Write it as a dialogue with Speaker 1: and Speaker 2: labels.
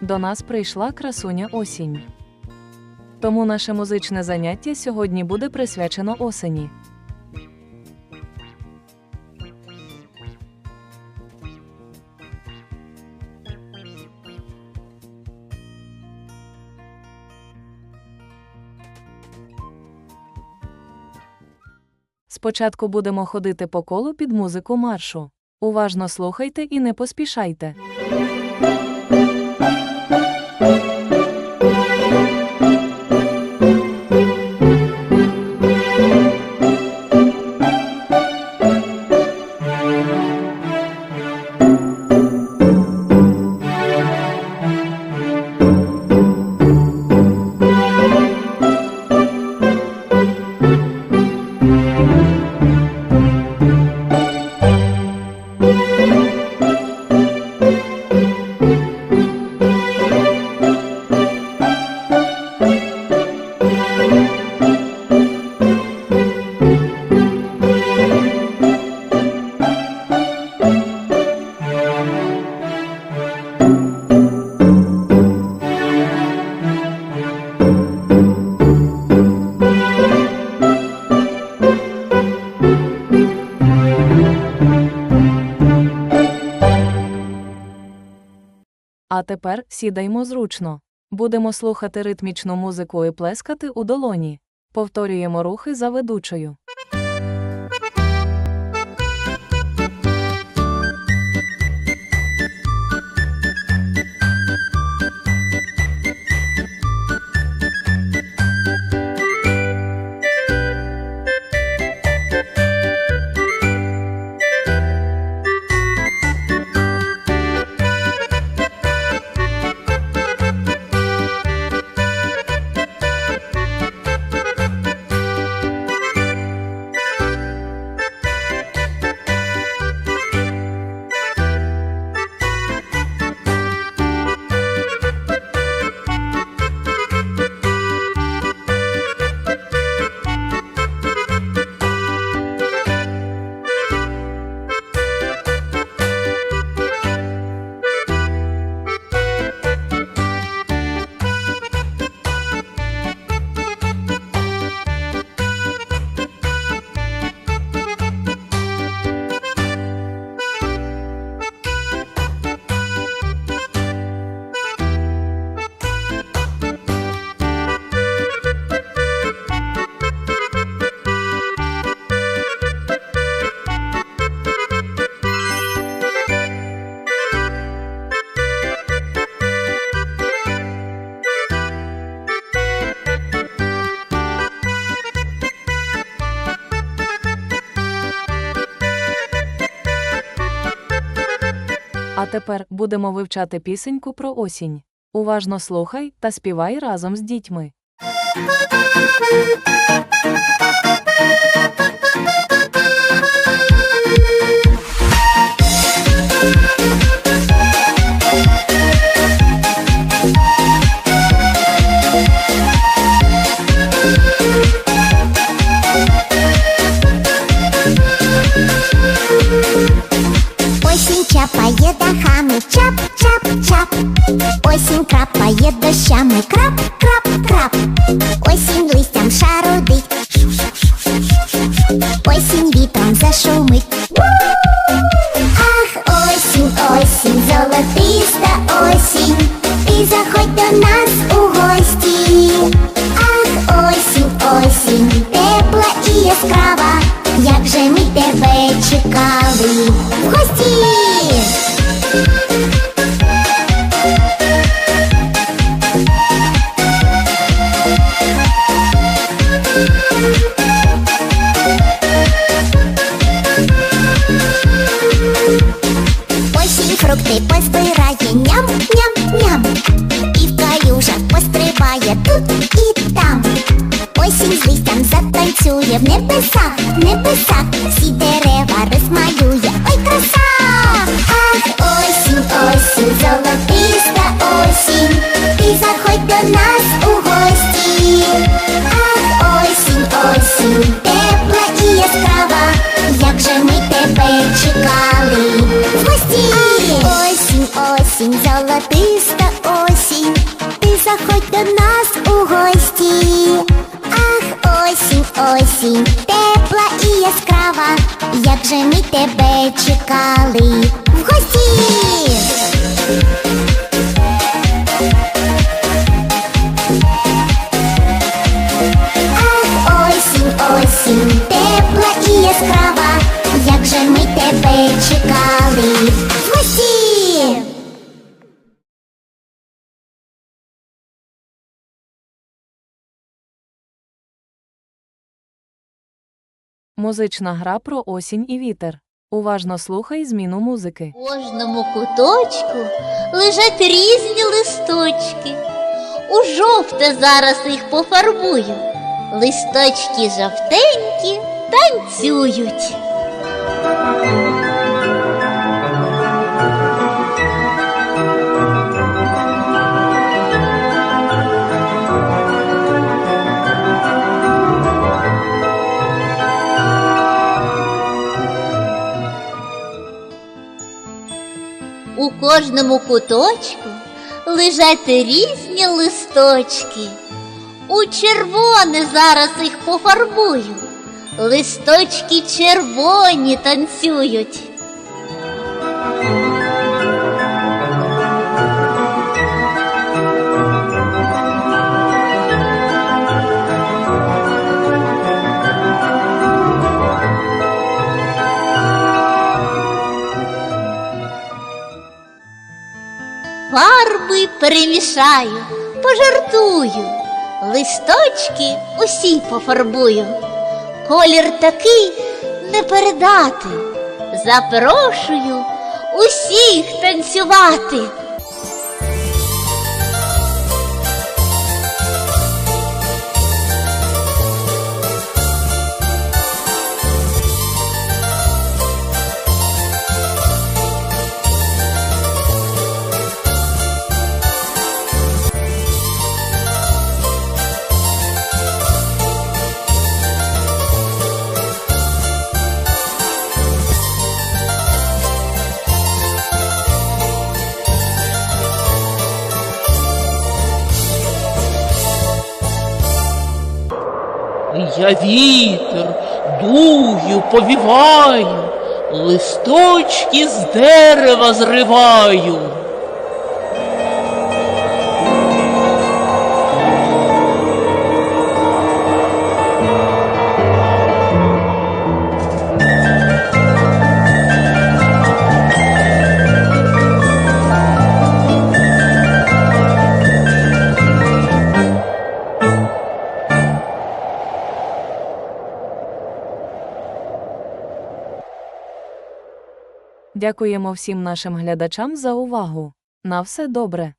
Speaker 1: До нас прийшла красуня осінь. Тому наше музичне заняття сьогодні буде присвячено осені. Спочатку будемо ходити по колу під музику маршу. Уважно слухайте і не поспішайте. А тепер сідаймо зручно. Будемо слухати ритмічну музику і плескати у долоні. Повторюємо рухи за ведучою. А тепер будемо вивчати пісеньку про осінь. Уважно слухай та співай разом з дітьми.
Speaker 2: Осінь осінь, тепла і яскрава. Як же ми тебе чекали в гості. Небесах, не небесах Всі дерева розмалює, ой краса! Ах, осінь, осінь, золотиста осінь. Ти заходь до нас у гості. Ах, осінь, осінь, же ми тебе чекали? В гості. Ах, осінь, осінь, тепла і яскрава, як же ми тебе чекали
Speaker 1: Музична гра про осінь і вітер. Уважно слухай зміну музики.
Speaker 3: У кожному куточку лежать різні листочки. У жовте зараз їх пофарбую. Листочки жовтенькі танцюють. У кожному куточку лежать різні листочки. У червоне зараз їх пофарбую. Листочки червоні танцюють. Фарби перемішаю, пожартую, листочки усі пофарбую. Колір такий не передати. Запрошую усіх танцювати.
Speaker 4: Я вітер, дую, повіваю, листочки з дерева зриваю.
Speaker 1: Дякуємо всім нашим глядачам за увагу. На все добре.